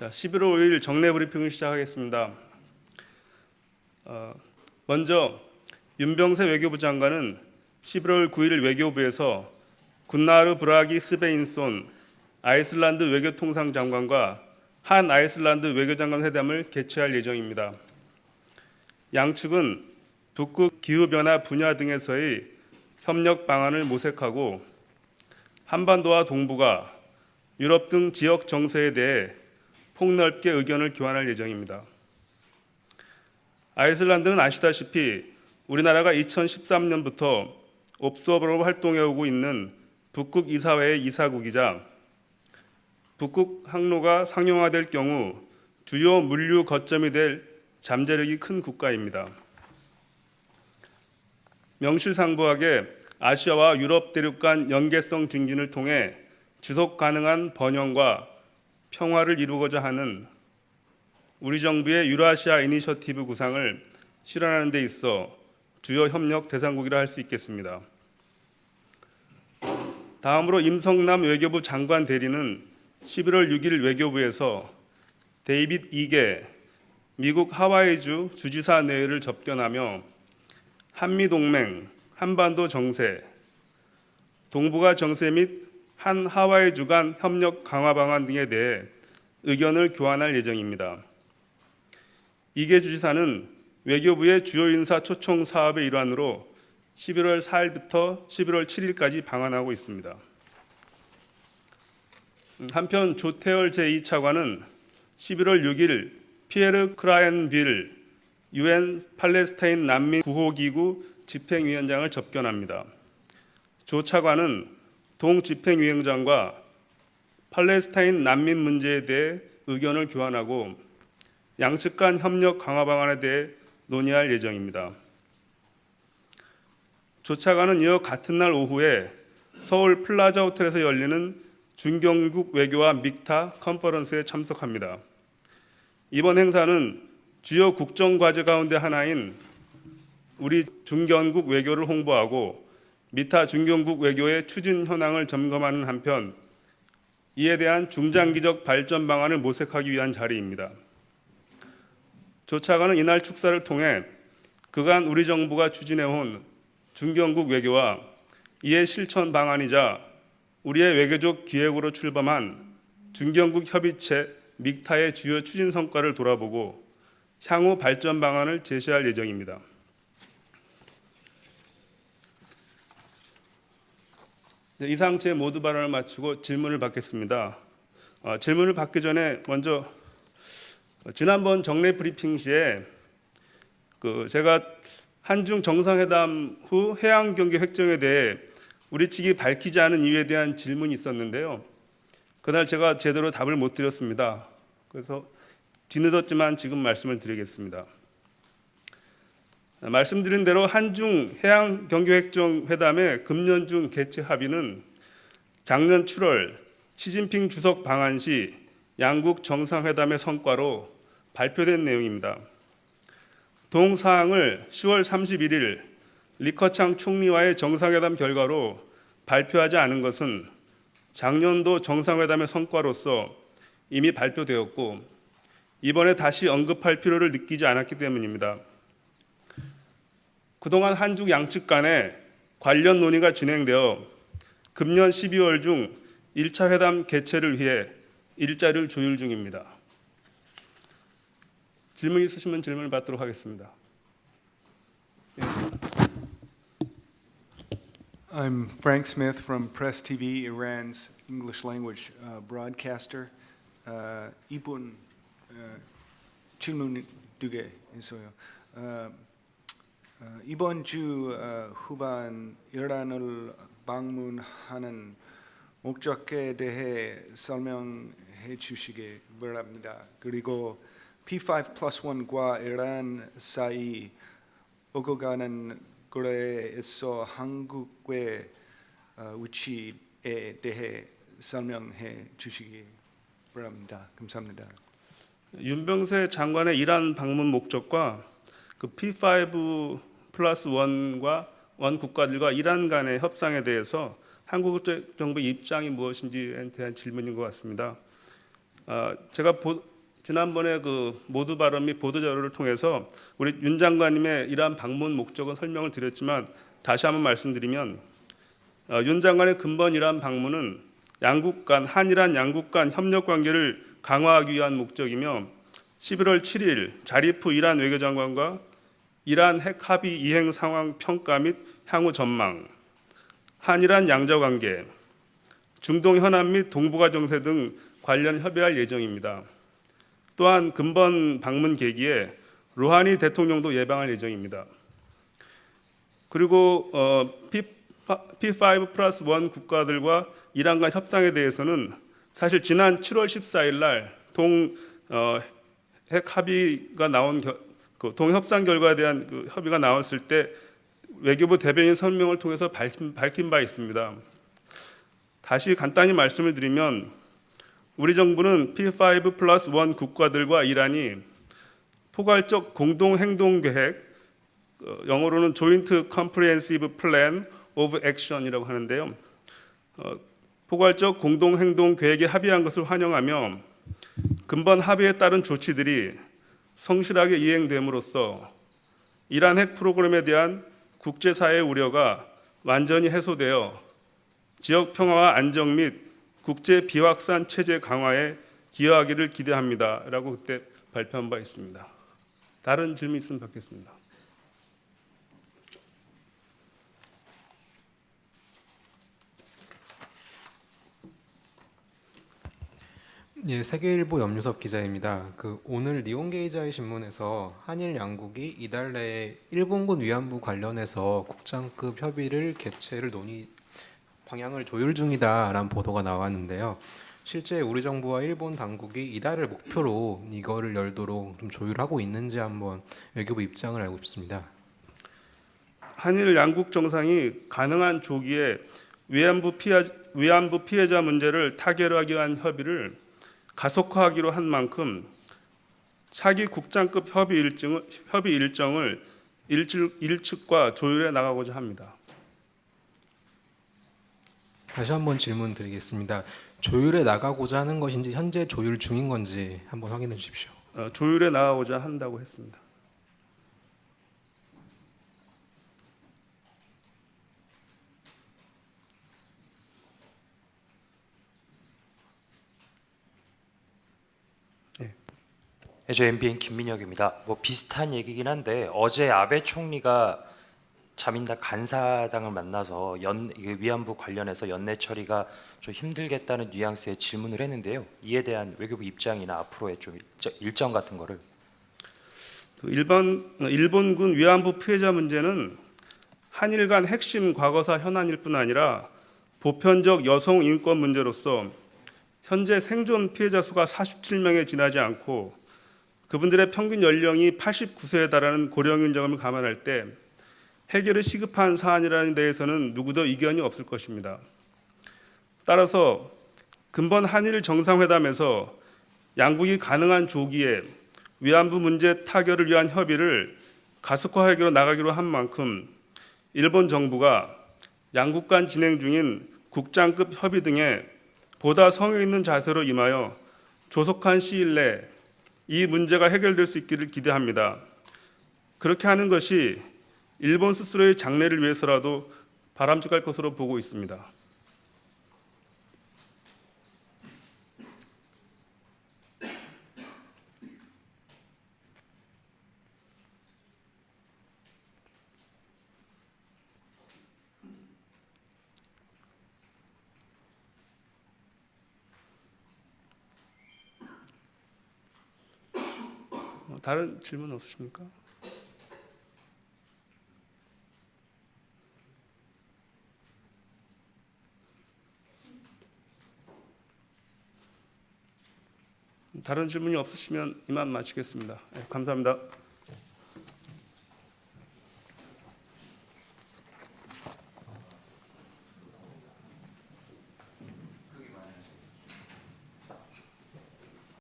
자, 11월 5일 정례 브리핑을 시작하겠습니다. 어, 먼저 윤병세 외교부 장관은 11월 9일 외교부에서 군나르 브라기 스베인손 아이슬란드 외교통상 장관과 한 아이슬란드 외교장관 회담을 개최할 예정입니다. 양측은 북극 기후변화 분야 등에서의 협력 방안을 모색하고 한반도와 동북아, 유럽 등 지역 정세에 대해 폭넓게 의견을 교환할 예정입니다. 아이슬란드는 아시다시피 우리나라가 2013년부터 옵서버로 활동해 오고 있는 북극 이사회의 이사국이자 북극 항로가 상용화될 경우 주요 물류 거점이 될 잠재력이 큰 국가입니다. 명실상부하게 아시아와 유럽 대륙 간 연계성 증진을 통해 지속 가능한 번영과 평화를 이루고자 하는 우리 정부의 유라시아 이니셔티브 구상을 실현하는 데 있어 주요 협력 대상국이라 할 수 있겠습니다. 다음으로 임성남 외교부 장관 대리는 11월 6일 외교부에서 데이빗 이게 미국 하와이주 주지사 내외를 접견하며 한미 동맹, 한반도 정세, 동북아 정세 및 한 하와이 주간 협력 강화 방안 등에 대해 의견을 교환할 예정입니다. 이계 주지사는 외교부의 주요 인사 초청 사업의 일환으로 11월 4일부터 11월 7일까지 방한하고 있습니다. 한편 조태열 제2차관은 11월 6일 피에르 크라엔빌 유엔 팔레스타인 난민 구호기구 집행위원장을 접견합니다. 조 차관은 동 집행위원장과 팔레스타인 난민 문제에 대해 의견을 교환하고 양측 간 협력 강화 방안에 대해 논의할 예정입니다. 조 차관은 이어 같은 날 오후에 서울 플라자 호텔에서 열리는 중경국 외교와 믹타 컨퍼런스에 참석합니다. 이번 행사는 주요 국정 과제 가운데 하나인 우리 중견국 외교를 홍보하고 미타 중견국 외교의 추진 현황을 점검하는 한편 이에 대한 중장기적 발전 방안을 모색하기 위한 자리입니다. 조 차관은 이날 축사를 통해 그간 우리 정부가 추진해온 중견국 외교와 이의 실천 방안이자 우리의 외교적 기획으로 출범한 중견국 협의체 믹타의 주요 추진 성과를 돌아보고 향후 발전 방안을 제시할 예정입니다. 이상 제 모두 발언을 마치고 질문을 받겠습니다. 어, 질문을 받기 전에 먼저 어, 지난번 정례 브리핑 시에 그 제가 한중 정상회담 후 해양 경계 획정에 대해 우리 측이 밝히지 않은 이유에 대한 질문이 있었는데요. 그날 제가 제대로 답을 못 드렸습니다. 그래서 뒤늦었지만 지금 말씀을 드리겠습니다. 말씀드린 대로 한중 해양 경계 획정 회담의 금년 중 개최 합의는 작년 7월 시진핑 주석 방한 시 양국 정상회담의 성과로 발표된 내용입니다. 동 사항을 10월 31일 리커창 총리와의 정상회담 결과로 발표하지 않은 것은 작년도 정상회담의 성과로서 이미 발표되었고 이번에 다시 언급할 필요를 느끼지 않았기 때문입니다. 그동안 한중 양측 간에 관련 논의가 진행되어 금년 12월 중 1차 회담 개최를 위해 일자를 조율 중입니다. 질문 있으시면 질문을 받도록 하겠습니다. I'm Frank Smith from Press TV, Iran's English language uh, broadcaster. Uh, 이분 uh, 질문 두개 있어요. Uh, 이번 주 uh, 후반 이란을 방문하는 목적에 대해 설명해 주시기 바랍니다. 그리고 P5 플러스 1과 이란 사이 오고 가는 거래에서 한국의 어, 위치에 대해 설명해 주시기 바랍니다. 감사합니다. 윤병세 장관의 이란 방문 목적과 그 P5 플러스 1과 원 국가들과 이란 간의 협상에 대해서 한국 정부의 입장이 무엇인지에 대한 질문인 것 같습니다. 아, 제가 보- 지난번에 그 모두 발언 및 보도 자료를 통해서 우리 윤 장관님의 이러한 방문 목적은 설명을 드렸지만 다시 한번 말씀드리면 어, 윤 장관의 근본 이러한 방문은 양국 간 한일한 양국 간 협력 관계를 강화하기 위한 목적이며 11월 7일 자리프 이란 외교장관과 이란 핵 합의 이행 상황 평가 및 향후 전망, 한일한 양자 관계, 중동 현안 및 동북아 정세 등 관련 협의할 예정입니다. 또한 근본 방문 계기에 로하니 대통령도 예방할 예정입니다. 그리고 어, P, P5 플러스 1 국가들과 이란 간 협상에 대해서는 사실 지난 7월 14일 날동 어, 핵 합의가 나온 겨, 그 동협상 결과에 대한 그 협의가 나왔을 때 외교부 대변인 설명을 통해서 밝힌, 밝힌 바 있습니다. 다시 간단히 말씀을 드리면 우리 정부는 P5 플러스 1 국가들과 이란이 포괄적 공동 행동 계획, 어, 영어로는 Joint Comprehensive Plan of Action이라고 하는데요. 어, 포괄적 공동 행동 계획에 합의한 것을 환영하며 근본 합의에 따른 조치들이 성실하게 이행됨으로써 이란 핵 프로그램에 대한 국제사회의 우려가 완전히 해소되어 지역 평화와 안정 및 국제 비확산 체제 강화에 기여하기를 기대합니다 라고 그때 발표한 바 있습니다. 다른 질문 있으면 받겠습니다. 예, 세계일보 염유섭 기자입니다. 그 오늘 니온게이자의 신문에서 한일 양국이 이달 내에 일본군 위안부 관련해서 국장급 협의를 개최를 논의 방향을 조율 중이다라는 보도가 나왔는데요. 실제 우리 정부와 일본 당국이 이달을 목표로 이거를 열도록 좀 조율하고 있는지 한번 외교부 입장을 알고 싶습니다. 한일 양국 정상이 가능한 조기에 위안부 피해 위안부 피해자 문제를 타결하기 위한 협의를 가속화하기로 한 만큼 차기 국장급 협의 일정을 협의 일정을 일측, 일측과 조율해 나가고자 합니다. 다시 한번 질문 드리겠습니다. 조율에 나가고자 하는 것인지 현재 조율 중인 건지 한번 확인해 주십시오. 어, 조율해 나가고자 한다고 했습니다. 저 MBN 김민혁입니다. 뭐 비슷한 얘기긴 한데 어제 아베 총리가 자민당 간사당을 만나서 연 이게 위안부 관련해서 연내 처리가 좀 힘들겠다는 뉘앙스의 질문을 했는데요. 이에 대한 외교부 입장이나 앞으로의 좀 일정, 같은 거를 그 일본 일본군 위안부 피해자 문제는 한일 간 핵심 과거사 현안일 뿐 아니라 보편적 여성 인권 문제로서 현재 생존 피해자 수가 47명에 지나지 않고 그분들의 평균 연령이 89세에 달하는 고령인 점을 감안할 때 해결이 시급한 사안이라는 데에서는 누구도 이견이 없을 것입니다. 따라서 근본 한일 정상회담에서 양국이 가능한 조기에 위안부 문제 타결을 위한 협의를 가속화하기로 나가기로 한 만큼 일본 정부가 양국 간 진행 중인 국장급 협의 등에 보다 성의 있는 자세로 임하여 조속한 시일 내 이 문제가 해결될 수 있기를 기대합니다. 그렇게 하는 것이 일본 스스로의 장래를 위해서라도 바람직할 것으로 보고 있습니다. 다른 질문 없으십니까? 다른 질문이 없으시면 이만 마치겠습니다. 네, 감사합니다.